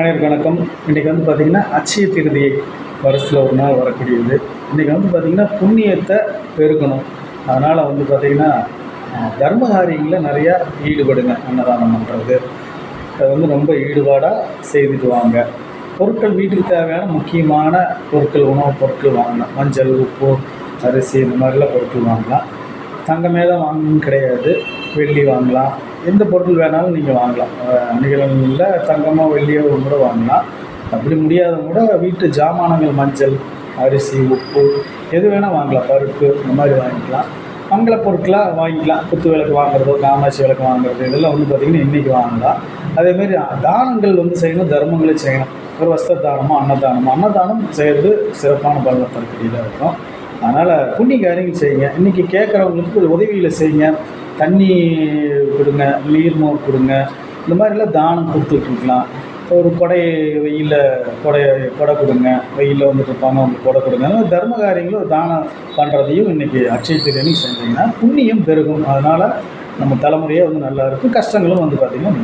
அனைவருக்கு வணக்கம். இன்றைக்கி வந்து பார்த்திங்கன்னா அச்சய திருதியை வருஷத்தில் ஒரு நாள் வரக்கூடியது. இன்றைக்கி வந்து பார்த்திங்கன்னா புண்ணியத்தை பெருக்கணும். அதனால் வந்து பார்த்திங்கன்னா தர்ம காரியங்களில் நிறையா ஈடுபடுங்க அன்னதானம் பண்ணுறது அது வந்து ரொம்ப ஈடுபாடாக செய்துட்டு வாங்க. பொருட்கள் வீட்டுக்கு தேவையான முக்கியமான பொருட்கள் உணவுப் பொருட்கள் வாங்கலாம். மஞ்சள் உப்பு அரிசி இந்த மாதிரிலாம் பொருட்கள் வாங்கலாம். தங்கமே தான் வாங்கணும்னு கிடையாது. வெள்ளி வாங்கலாம். எந்த பொருள் வேணாலும் நீங்கள் வாங்கலாம். அணிகளில் தங்கமோ வெள்ளியோ கூட வாங்கலாம். அப்படி முடியாதவங்க கூட வீட்டு ஜாமானங்கள் மஞ்சள் அரிசி உப்பு எது வேணால் வாங்கலாம். பருப்பு இந்த மாதிரி வாங்கிக்கலாம். மங்கள பொருட்களாக வாங்கிக்கலாம். குத்து விளக்கு வாங்குறதோ காமாட்சி விளக்கு வாங்குறது இதெல்லாம் வந்து பார்த்திங்கன்னா இன்றைக்கி வாங்கலாம். அதேமாரி தானங்கள் வந்து செய்யணும் தர்மங்களை செய்யணும். ஒரு வஸ்திர தானமோ அன்னதானமோ அன்னதானம் செய்கிறது சிறப்பான பலனை தரக்கூடியதாக இருக்கும். அதனால் புண்ணிய காரியங்கள் செய்யுங்க. இன்றைக்கி கேட்குறவங்களுக்கு உதவியில் செய்யுங்க. தண்ணி கொடுங்க நீர்மோர் கொடுங்க. இந்த மாதிரிலாம் தானம் கொடுத்துட்ருக்கலாம். ஒரு கொடை வெயிலில் கொடை கொடை கொடுங்க. வெயிலில் வந்துட்டு இருப்பாங்க அவங்க கொடை கொடுங்க. அந்த மாதிரி தர்ம காரியங்களும் ஒரு தானம் பண்ணுறதையும் இன்றைக்கி அட்சய திருநி செஞ்சிங்கன்னா புண்ணியம் பெருகும். அதனால் நம்ம தலைமுறையே வந்து நல்லா இருக்கும் கஷ்டங்களும் வந்து பார்த்திங்கன்னா